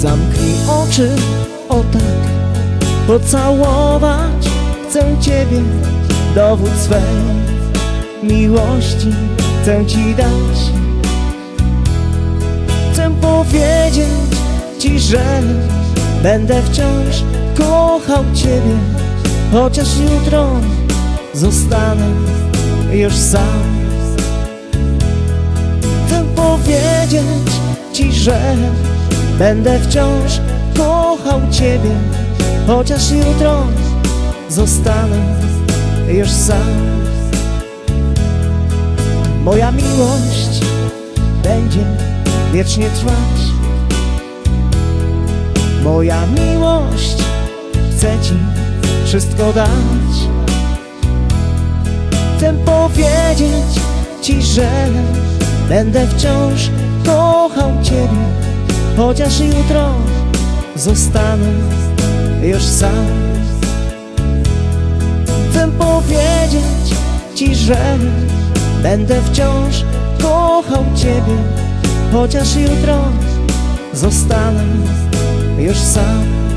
Zamknij oczy, o tak. Pocałować chcę Ciebie Dowód swej miłości chcę Ci dać. Chcę powiedzieć Ci, że Będę wciąż kochał Ciebie. Chociaż jutro zostanę już sam. Chcę powiedzieć Ci, że Będę wciąż kochał Ciebie Chociaż jutro zostanę już sam. Moja miłość będzie wiecznie trwać. Moja miłość chce Ci wszystko dać. Chcę powiedzieć Ci, że będę wciąż kochał Ciebie Chociaż jutro zostanę już sam. Chcę powiedzieć Ci, że będę wciąż kochał Ciebie. Chociaż jutro zostanę już sam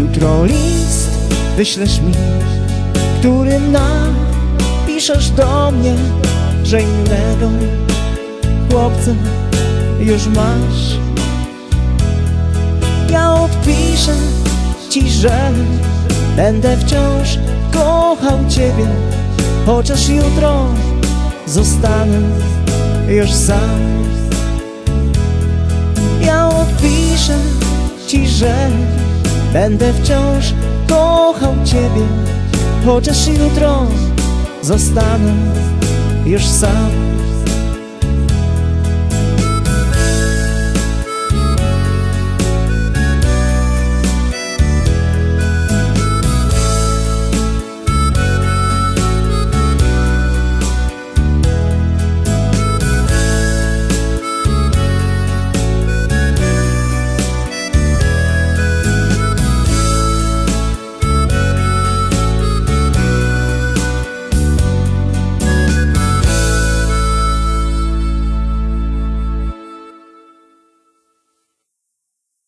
Jutro list wyślesz mi, którym napiszesz do mnie, że innego chłopca już masz. Ja odpiszę ci, że będę wciąż kochał ciebie, chociaż jutro zostanę już sam. Ja odpiszę ci, że będę wciąż kochał ciebie, chociaż jutro zostanę już sam.